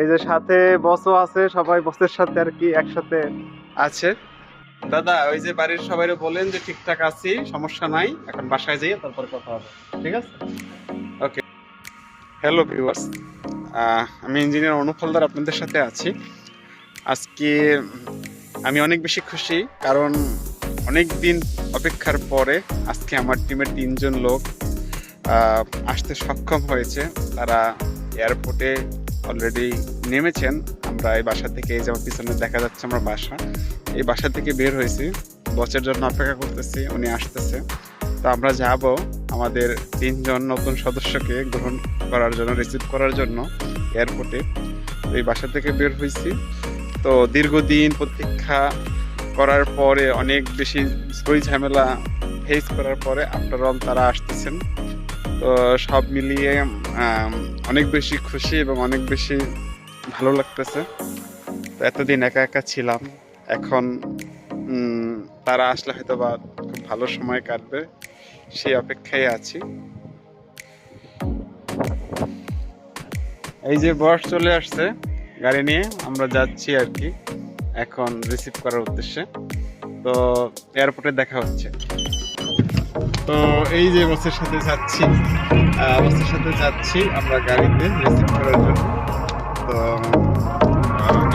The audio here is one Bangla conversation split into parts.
এই যে সাথে বসও আছে, সবাই বসের সাথে আর কি একসাথে আছে। দাদা, ওই যে বাড়ির সবাই বলেন যে ঠিকঠাক আছি, সমস্যা নাই, এখন বাসায় যাই, তারপর কথা হবে। ঠিক আছে? ওকে হ্যালো ভিউয়ার্স আমি ইঞ্জিনিয়ার অনুপ হালদার আপনাদের সাথে আছি। আজকে আমি অনেক বেশি খুশি, কারণ অনেক দিন অপেক্ষার পরে আজকে আমার টিমের তিনজন লোক আসতে সক্ষম হয়েছে। তারা এয়ারপোর্টে অলরেডি নেমেছেন। আমরা এই বাসা থেকে এই যে আমার পিছনে দেখা যাচ্ছে আমার বাসা, এই বাসা থেকে বের হয়েছি। বসের জন্য অপেক্ষা করতেছি, উনি আসতেছে। তো আমরা যাব আমাদের তিনজন নতুন সদস্যকে গ্রহণ করার জন্য রিসিভ করার জন্য এয়ারপোর্টে এই বাসা থেকে বের হয়েছি। তো দীর্ঘদিন প্রতীক্ষা করার পরে, অনেক বেশি সই ঝামেলা ফেস করার পরে অল তারা আসতেছেন। তো সব মিলিয়ে অনেক বেশি খুশি এবং অনেক বেশি ভালো লাগতেছে। তো এতদিন একা একা ছিলাম। এখন তারা আসলে হয়তো বা খুব ভালো সময় কাটবে। সেই অপেক্ষায় আছি। এই যে বস চলে আসছে গাড়ি নিয়ে, আমরা যাচ্ছি আর কি এখন রিসিভ করার উদ্দেশ্যে। তো এয়ারপোর্টে দেখা হচ্ছে। তো এই যে বসের সাথে যাচ্ছি বসের সাথে যাচ্ছি আমরা গাড়িতে রিসিভ করার জন্য। তো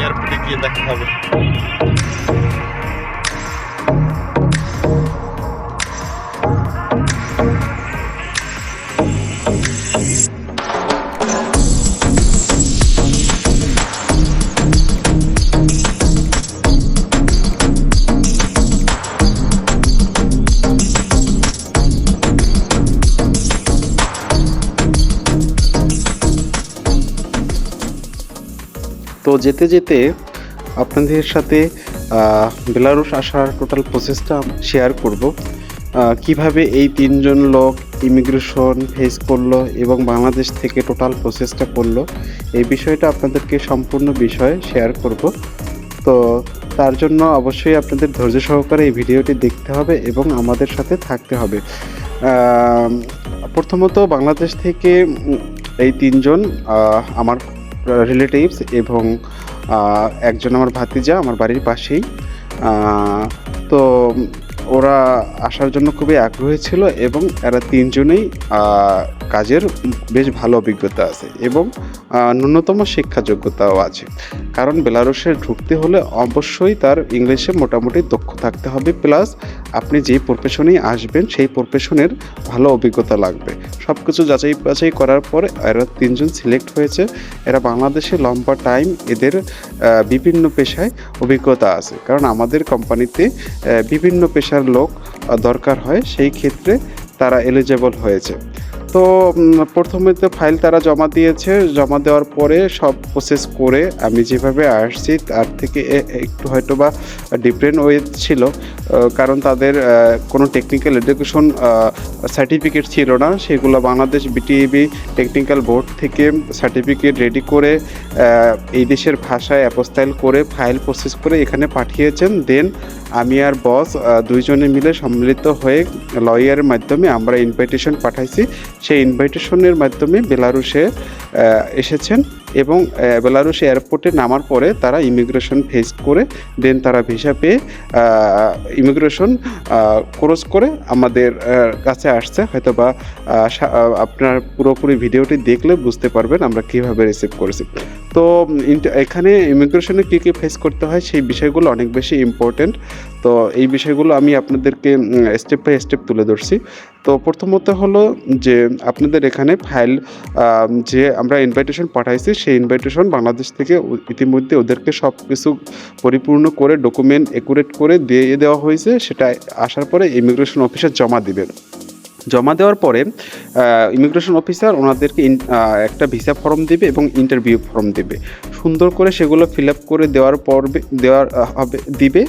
এয়ারপোর্টে গিয়ে দেখা হবে। তো যেতে যেতে আপনাদের সাথে বেলারুশ আসার টোটাল প্রসেসটা শেয়ার করব। কীভাবে এই তিনজন লোক ইমিগ্রেশন ফেস করল এবং বাংলাদেশ থেকে টোটাল প্রসেসটা করল, এই বিষয়টা আপনাদেরকে সম্পূর্ণ বিষয় শেয়ার করব। তো তার জন্য অবশ্যই আপনাদের ধৈর্য সহকারে এই ভিডিওটি দেখতে হবে এবং আমাদের সাথে থাকতে হবে। প্রথমত বাংলাদেশ থেকে এই তিনজন আমার রিলেটিভস এবং একজন আমার ভাতিজা আমার বাড়ির পাশেই। তো ওরা আসার জন্য খুবই আগ্রহী ছিল এবং এরা তিনজনেই কাজের বেশ ভালো অভিজ্ঞতা আছে এবং ন্যূনতম শিক্ষা যোগ্যতাও আছে। কারণ বেলারুসে ঢুকতে হলে অবশ্যই তার ইংলিশে মোটামুটি দক্ষ থাকতে হবে, প্লাস আপনি যেই প্রফেশনেই আসবেন সেই প্রফেশনের ভালো অভিজ্ঞতা লাগবে। সব কিছু যাচাই বাছাই করার পরে এরা তিনজন সিলেক্ট হয়েছে। এরা বাংলাদেশে লম্বা টাইম এদের বিভিন্ন পেশায় অভিজ্ঞতা আছে। কারণ আমাদের কোম্পানিতে বিভিন্ন পেশার লোক দরকার হয় সেই ক্ষেত্রে তারা এলিজেবল হয়েছে। তো প্রথমে তো ফাইল তারা জমা দিয়েছে। জমা দেওয়ার পরে সব প্রসেস করে আমি যেভাবে আসছি, তার থেকে একটু হয়তো বা ডিফারেন্ট ওয়ে ছিল কারণ তাদের কোনো টেকনিক্যাল এডুকেশন সার্টিফিকেট ছিল না। সেগুলো বাংলাদেশ বিটিএবি টেকনিক্যাল বোর্ড থেকে সার্টিফিকেট রেডি করে এই দেশের ভাষায় অ্যাপোস্টাইল করে ফাইল প্রসেস করে এখানে পাঠিয়েছেন। দেন আমি আর বস দুইজনে মিলে সম্মিলিত হয়ে লয়ারের মাধ্যমে আমরা ইনভাইটেশন পাঠাইছি। সেই ইনভাইটেশনের মাধ্যমে বেলারুসে এসেছেন এবং বেলারুসে এয়ারপোর্টে নামার পরে তারা ইমিগ্রেশন ফেস করে দেন তারা ভিসা পেয়ে ইমিগ্রেশন ক্রস করে আমাদের কাছে আসছে। হয়তো বা আপনার পুরোপুরি ভিডিওটি দেখলে বুঝতে পারবেন আমরা কীভাবে রিসিভ করেছি। তো এখানে ইমিগ্রেশনে কী কী ফেস করতে হয় সেই বিষয়গুলো অনেক বেশি ইম্পর্টেন্ট তো, এই বিষয়গুলো আমি আপনাদেরকে স্টেপ বাই স্টেপ তুলে ধরছি। তো, প্রথমত হলো যে, আপনাদের এখানে ফাইল যে আমরা ইনভাইটেশন পাঠাইছি, সেই ইনভাইটেশন বাংলাদেশ থেকে ইতিমধ্যে ওদেরকে সব কিছু পরিপূর্ণ করে ডকুমেন্ট একুরেট করে দিয়ে দেওয়া হয়েছে। সেটা আসার পরে ইমিগ্রেশন অফিসে জমা দিবেন। জমা দেওয়ার পরে ইমিগ্রেশন অফিসার ওনাদেরকে একটা ভিসা ফর্ম দেবে এবং ইন্টারভিউ ফর্ম দেবে। সুন্দর করে সেগুলো ফিল আপ করে দেওয়ার পর দেওয়ার হবে, দিবে।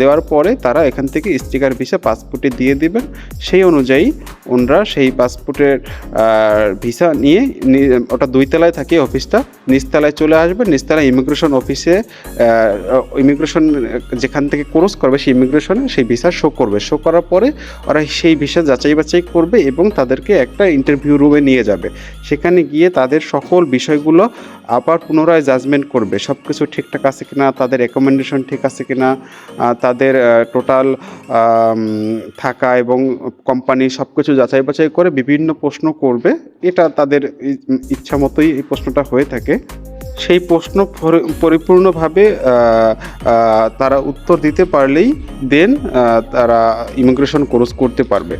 দেওয়ার পরে তারা এখান থেকে স্টিকার ভিসা পাসপোর্টে দিয়ে দেবেন। সেই অনুযায়ী ওনারা সেই পাসপোর্টের ভিসা নিয়ে ওটা দুই তলায় থাকে অফিসটা নিচতলায় চলে আসবে নিচতলায় ইমিগ্রেশন অফিসে ইমিগ্রেশন যেখান থেকে ক্রস করবে সেই ইমিগ্রেশনে সেই ভিসা শো করবে। শো করার পরে ওরা সেই ভিসা যাচাই বাছাই বাছাই করবে এবং তাদেরকে একটা ইন্টারভিউ রুমে নিয়ে যাবে। সেখানে গিয়ে তাদের সকল বিষয়গুলো আবার পুনরায় জাজমেন্ট করবে সব কিছু ঠিকঠাক আছে কিনা, তাদের রেকমেন্ডেশন ঠিক আছে কিনা তাদের টোটাল থাকা এবং কোম্পানি সব কিছু যাচাই বাছাই করে বিভিন্ন প্রশ্ন করবে। এটা তাদের ইচ্ছা মতোই এই প্রশ্নটা হয়ে থাকে। সেই প্রশ্ন পরিপূর্ণভাবে তারা উত্তর দিতে পারলেই দেন তারা ইমিগ্রেশন কোর্স করতে পারবে।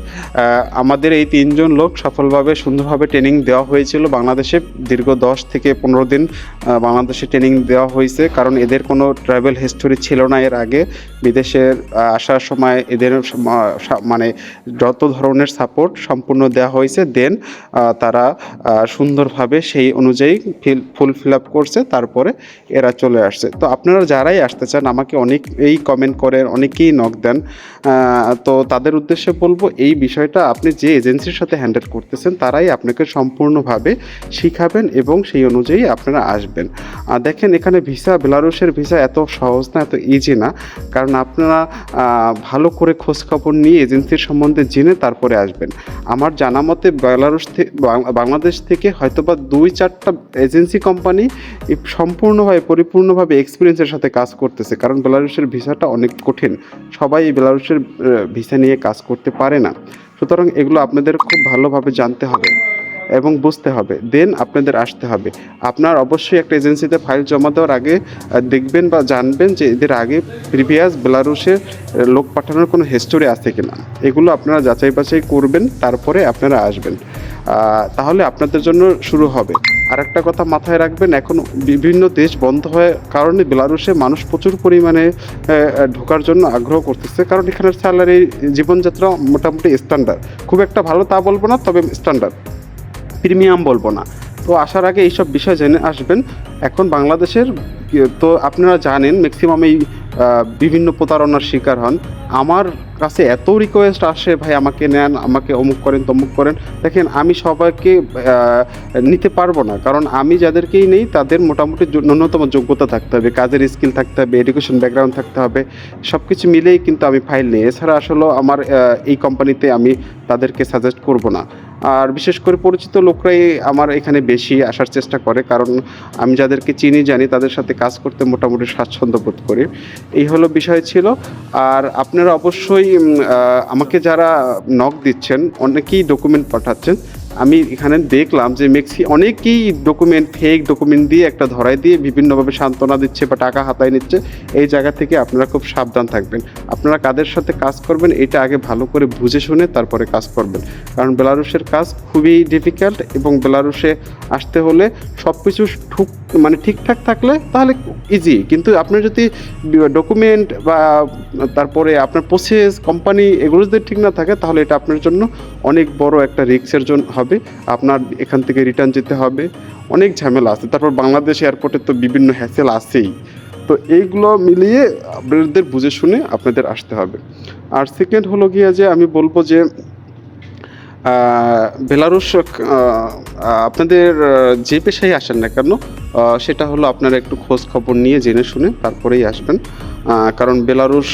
আমাদের এই তিনজন লোক সফলভাবে, সুন্দরভাবে ট্রেনিং দেওয়া হয়েছিল বাংলাদেশে। দীর্ঘ দশ থেকে পনেরো দিন বাংলাদেশে ট্রেনিং দেওয়া হয়েছে। কারণ এদের কোনো ট্রাভেল হিস্টোরি ছিল না এর আগে। বিদেশের আসার সময় এদের মানে যত ধরনের সাপোর্ট সম্পূর্ণ দেওয়া হয়েছে, দেন তারা সুন্দরভাবে সেই অনুযায়ী ফিল ফুল ফিল আপ করছে, তারপরে এরা চলে আসছে। তো আপনারা যারাই আসতে চান, আমাকে অনেক এই কমেন্ট করেন, অনেকেই নক দেন। তো তাদের উদ্দেশ্যে বলব, এই বিষয়টা আপনি যে এজেন্সির সাথে হ্যান্ডেল করতেছেন, তারাই আপনাকে সম্পূর্ণভাবে শিখাবেন এবং সেই অনুযায়ী আপনারা আসবেন। আর দেখেন, এখানে ভিসা বেলারুশের ভিসা এত সহজ না, এত ইজি না। কারণ আপনারা ভালো করে খোঁজখবর নিয়ে এজেন্সির সম্বন্ধে জেনে তারপরে আসবেন। আমার জানা মতে বেলারুশ বাংলাদেশ থেকে হয়তোবা দুই চারটা এজেন্সি কোম্পানি সম্পূর্ণভাবে, পরিপূর্ণভাবে এক্সপিরিয়েন্সের সাথে কাজ করতেছে। কারণ বেলারুশের ভিসাটা অনেক কঠিন। সবাই বেলারুশের ভিসা নিয়ে কাজ করতে পারে না। সুতরাং এগুলো আপনাদের খুব ভালোভাবে জানতে হবে। এবং বুঝতে হবে। দেন আপনাদের আসতে হবে। আপনার অবশ্যই একটা এজেন্সিতে ফাইল জমা দেওয়ার আগে দেখবেন বা জানবেন যে এদের আগে প্রিভিয়াস বেলারুশের লোক পাঠানোর কোনো হিস্টোরি আছে কিনা। এগুলো আপনারা যাচাই বাছাই করবেন, তারপরে আপনারা আসবেন। তাহলে আপনাদের জন্য শুরু হবে। আর একটা কথা মাথায় রাখবেন, এখন বিভিন্ন দেশ বন্ধ হওয়ার কারণে বেলারুশে মানুষ প্রচুর পরিমাণে ঢোকার জন্য আগ্রহ করতেছে। কারণ এখানের স্যালারি জীবনযাত্রা মোটামুটি স্ট্যান্ডার্ড খুব একটা ভালো তা বলব না, তবে স্ট্যান্ডার্ড প্রিমিয়াম বলব না। তো আসার আগে এইসব বিষয় জেনে আসবেন। এখন বাংলাদেশের, তো আপনারা জানেন ম্যাক্সিমাম এই বিভিন্ন প্রতারণার শিকার হন। আমার কাছে এত রিকোয়েস্ট আসে, ভাই, আমাকে নেন, আমাকে অমুক করেন, তমুক করেন। দেখেন, আমি সবাইকে নিতে পারব না। কারণ আমি যাদেরকেই নেই, তাদের মোটামুটি ন্যূনতম যোগ্যতা থাকতে হবে। কাজের স্কিল থাকতে হবে এডুকেশন ব্যাকগ্রাউন্ড থাকতে হবে। সব কিছু মিলেই কিন্তু আমি ফাইল নিই। এছাড়া আসলে আমার এই কোম্পানিতে আমি তাদেরকে সাজেস্ট করব না। আর বিশেষ করে পরিচিত লোকরাই আমার এখানে বেশি আসার চেষ্টা করে, কারণ আমি যাদেরকে চিনি, জানি, তাদের সাথে কাজ করতে মোটামুটি স্বাচ্ছন্দ্য বোধ করি। এই হলো বিষয় ছিল। আর আপনারা অবশ্যই আমাকে যারা নক দিচ্ছেন, অনেকেই ডকুমেন্ট পাঠাচ্ছেন। আমি এখানে দেখলাম যে মেক্সি অনেকেই ডকুমেন্ট ফেক ডকুমেন্ট দিয়ে একটা ধরাই দিয়ে বিভিন্নভাবে সান্ত্বনা দিচ্ছে বা টাকা হাতায় নিচ্ছে। এই জায়গা থেকে আপনারা খুব সাবধান থাকবেন। আপনারা কাদের সাথে কাজ করবেন, এটা আগে ভালো করে বুঝে শুনে তারপরে কাজ করবেন। কারণ বেলারুশের কাজ খুবই ডিফিকাল্ট এবং বেলারুশে আসতে হলে সব কিছু ঠুক মানে ঠিকঠাক থাকলে তাহলে ইজি কিন্তু আপনার যদি ডকুমেন্ট বা তারপরে আপনার প্রসেস কোম্পানি এগুলো যদি ঠিক না থাকে, তাহলে এটা আপনার জন্য অনেক বড় একটা রিস্কের জন্য হবে। আপনার এখান থেকে রিটার্ন যেতে হবে। অনেক ঝামেলা আছে। তারপর বাংলাদেশ এয়ারপোর্টে তো বিভিন্ন হ্যাসেল আছেই। তো এইগুলো মিলিয়ে আপনাদের বুঝে শুনে আপনাদের আসতে হবে। আর সেকেন্ড হলো গিয়ে যে আমি বলব যে বেলারুশ আপনাদের যে পেশায় আসেন না কেন সেটা হলো আপনারা একটু খোঁজ খবর নিয়ে জেনে শুনে তারপরেই আসবেন। কারণ বেলারুশ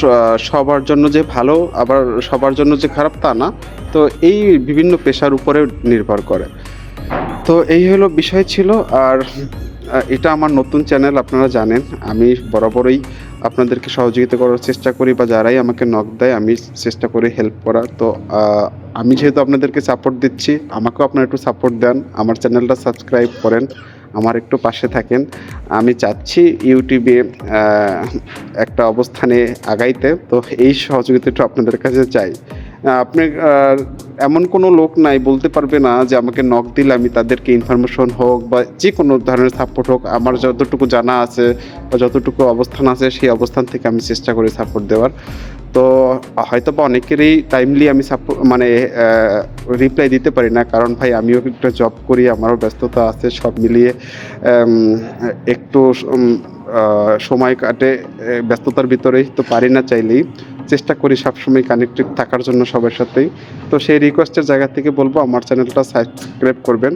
সবার জন্য যে ভালো, আবার সবার জন্য যে খারাপ তা না, তো এই বিভিন্ন পেশার উপরে নির্ভর করে। তো এই হলো বিষয় ছিল, আর এটা আমার নতুন চ্যানেল, আপনারা জানেন, আমি বরাবরই আপনাদেরকে সহযোগিতা করার চেষ্টা করি বা যারাই আমাকে নক দেয়, আমি চেষ্টা করি হেল্প করার। তো আমি যেহেতু আপনাদেরকে সাপোর্ট দিচ্ছি, আমাকেও আপনারা একটু সাপোর্ট দেন। আমার চ্যানেলটা সাবস্ক্রাইব করেন, আমার একটু পাশে থাকেন। আমি চাচ্ছি ইউটিউবে একটা অবস্থানে আগাইতে। তো এই সহযোগিতাটা আপনাদের কাছে চাই। আপনি এমন কোনো লোক নাই, বলতে পারবে না যে আমাকে নক দিলে আমি তাদেরকে ইনফরমেশন হোক বা যে কোনো ধরনের সাপোর্ট হোক, আমার যতটুকু জানা আছে বা যতটুকু অবস্থান আছে, সেই অবস্থান থেকে আমি চেষ্টা করি সাপোর্ট দেওয়ার। তো হয়তো বা অনেকেরই টাইমলি আমি সাপোর্ট মানে রিপ্লাই দিতে পারি না। কারণ ভাই, আমিও একটা জব করি, আমারও ব্যস্ততা আছে, সব মিলিয়ে একটু সময় কাটে ব্যস্ততার ভিতরেই তো পারি না চাইলেই। চেষ্টা করি সবসময় কানেক্টেড থাকার জন্য সবার সাথেই। তো সেই রিকোয়েস্টের জায়গা থেকে বলব আমার চ্যানেলটা সাবস্ক্রাইব করবেন।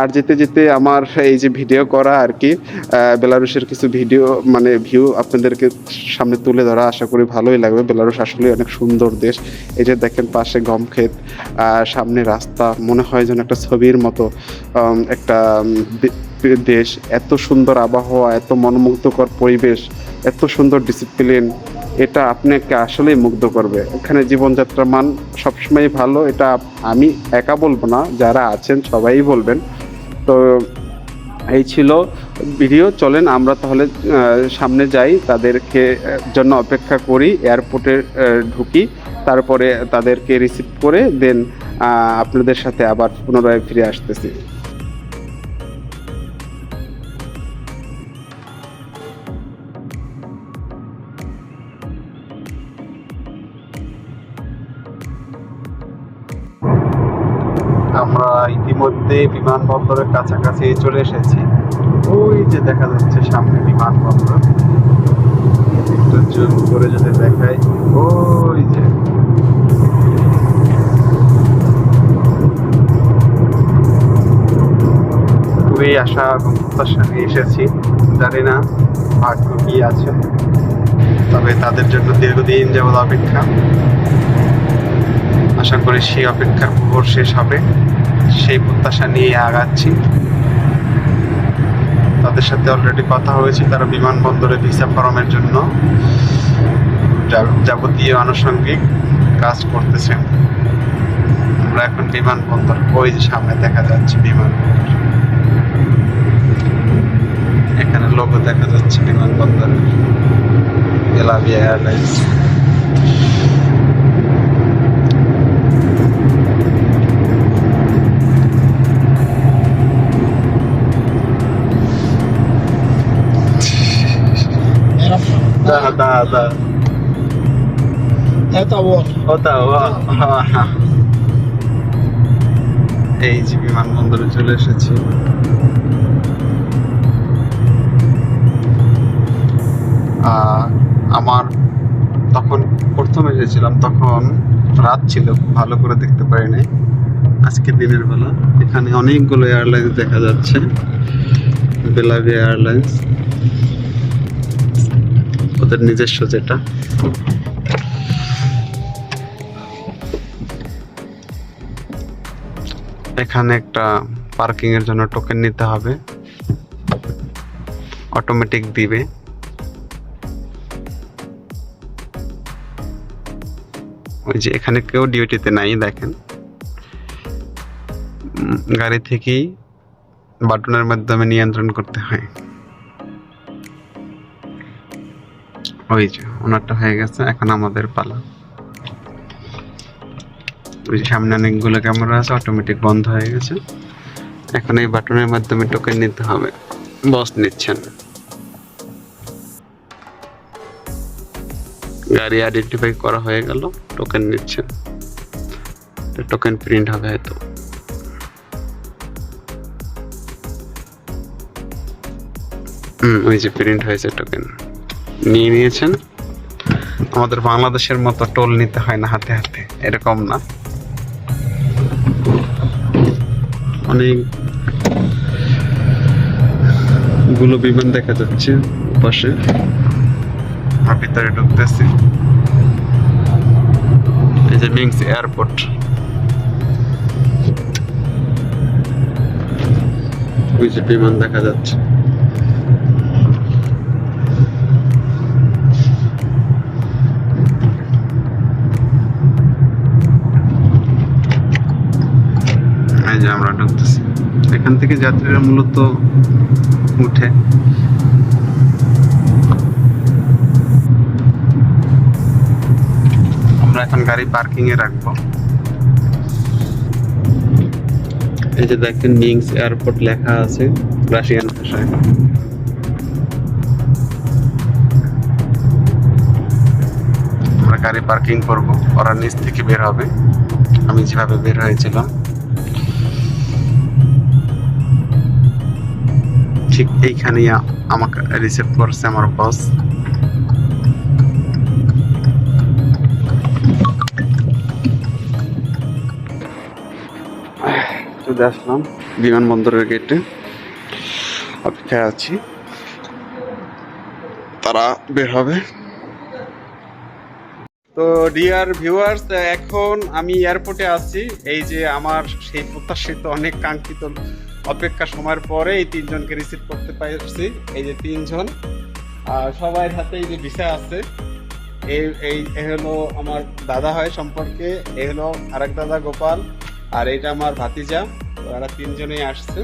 আর যেতে যেতে আমার এই যে ভিডিও করা আর কি বেলারুশের কিছু ভিডিও মানে ভিউ আপনাদেরকে সামনে তুলে ধরা আশা করি ভালোই লাগবে। বেলারুশ আসলে অনেক সুন্দর দেশ। এই যে দেখেন পাশে গম ক্ষেত সামনে রাস্তা, মনে হয় যেন একটা ছবির মতো একটা দেশ। এত সুন্দর আবহাওয়া, এত মনোমুগ্ধকর পরিবেশ, এত সুন্দর ডিসিপ্লিন এটা আপনাকে আসলেই মুগ্ধ করবে। এখানে জীবনযাত্রার মান সবসময় ভালো, এটা আমি একা বলব না, যারা আছেন সবাই বলবেন। তো এই ছিল ভিডিও, চলেন আমরা তাহলে সামনে যাই, তাদেরকে জন্য অপেক্ষা করি, এয়ারপোর্টে ঢুকি, তারপরে তাদেরকে রিসিভ করে দেন আপনাদের সাথে আবার পুনরায় ফিরে আসতেছি। ইতিমধ্যে বিমানবন্দরের কাছাকাছি চলে এসেছি। ওই যে দেখা যাচ্ছে সামনে বিমানবন্দর। একটু জুম করে যদি দেখাই, ওই যে। খুবই আশা এবং প্রত্যাশা নিয়ে এসেছি। জানি না ভাগ্য কি আছে, তবে তাদের জন্য দীর্ঘদিন যাবৎ অপেক্ষা। আশা করি সেই অপেক্ষার খবর শেষ হবে। সেই প্রত্যাশা নিয়ে আগাচ্ছি। তাদের সাথে অলরেডি কথা হয়েছে তারা বিমানবন্দরে ভিসা ফরমের জন্য। যাবতীয় আনুষঙ্গিক কাজ করতেছেন আমরা এখন বিমানবন্দর ওই যে সামনে দেখা যাচ্ছে বিমানবন্দর। এখানে লোগো দেখা যাচ্ছে বিমানবন্দরের এলাভিয়া এয়ারলাইন্স Да, да, да. Это вот. ওটা ও হ্যাঁ, হ্যাঁ। এই যে বিমানবন্দরে চলে এসেছি আহ, আমার তখন প্রথম এসেছিলাম তখন রাত ছিল খুব ভালো করে দেখতে পারি নাই আজকে দিনের বেলা এখানে অনেকগুলো এয়ারলাইন্স দেখা যাচ্ছে বেলাভি এয়ারলাইন্স ওদের নিজস্ব যেটা। এখানে একটা পার্কিং এর জন্য টোকেন নিতে হবে। অটোমেটিক দিবে। ওই যে এখানে কেউ ডিউটিতে নাই, দেখেন। গাড়ি থেকেই বাটনের মাধ্যমে নিয়ন্ত্রণ করতে হয়। ওই যে, ওনারটা হয়ে গেছে, এখন আমাদের পালা। ওই সামনে অনেকগুলো ক্যামেরা আছে অটোমেটিক বন্ধ হয়ে গেছে। এখন এই বাটনের মাধ্যমে টোকেন নিতে হবে। বস নিচ্ছেন। গাড়ি আইডেন্টিফাই করা হয়ে গেল টোকেন নিচ্ছেন। টোকেন প্রিন্ট হবে হয়তো। হুম, ওই যে প্রিন্ট হয়েছে টোকেন নিয়ে নিয়েছেন। আমাদের বাংলাদেশের মতো টোল নিতে হয় না হাতে হাতে, এরকম না। অনেকগুলো বিমান দেখা যাচ্ছে পাশে। আর ভিতরে ঢুকতেছি। এই যে মিংস এয়ারপোর্ট। বিমান দেখা যাচ্ছে। এই যে আমরা ঢুকতেছি। এখান থেকে যাত্রীরা মূলত উঠে। আমরা এখন গাড়ি পার্কিং এ রাখব। এই যে দেখেন, মিংস এয়ারপোর্ট লেখা আছে, রাশিয়ান ভাষায়। আমরা গাড়ি পার্কিং করব। ওরা নিচ থেকে বের হবে। আমি যেভাবে বের হয়েছিলাম ঠিক এইখানেই আমাকে রিসিভ করছে আমার বস চলে আসলাম। বিমানবন্দরের গেটে অপেক্ষায় আছি। তারা বের হবে। তো ডিয়ার ভিউয়ার্স এখন আমি এয়ারপোর্টে আছি। এই যে আমার সেই প্রত্যাশিত, অনেক কাঙ্ক্ষিত অপেক্ষা সময়ের পরে এই তিনজনকে রিসিভ করতে পারছি, এই যে তিনজন। আর সবার হাতে এই যে ভিসা আছে, এই এই, এ হলো আমার দাদা হয় সম্পর্কে, এ হলো আরেক দাদা গোপাল, আর এটা আমার ভাতিজা এরা তিনজনেই আসছে।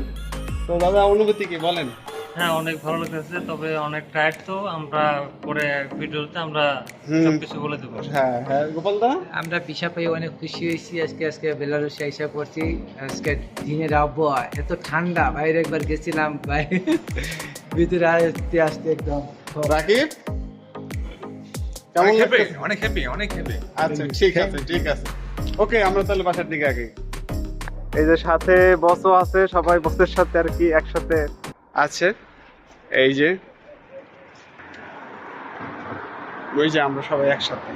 তো দাদা, অনুভূতি কি বলেন? হ্যাঁ অনেক ভালো লাগতেছে তবে অনেক টায়ার্ড তো আমরা পরে ভিডিওতে আমরা সবকিছু বলে দেবো। হ্যাঁ হ্যাঁ গোপাল দা? আমরা পিসা পেয়ে অনেক খুশি হয়েছি আজকে আজকে বেলারুসে এসে পড়ছি আজকে দিনের আবহাওয়া এত ঠান্ডা বাইরে একবার গেছিলাম বাইরে ভিতরে আসতে আসতে একদম। রাকিব? কেমন অনেক হ্যাপি অনেক হ্যাপি অনেক হ্যাপি আচ্ছা ঠিক আছে ঠিক আছে। ওকে আমরা তাহলে বাসার দিকে আগে। এই যে সাথে বসও আছে সবাই বসের সাথে আর কি একসাথে আছে এই যে। ওই যে আমরা সবাই একসাথে।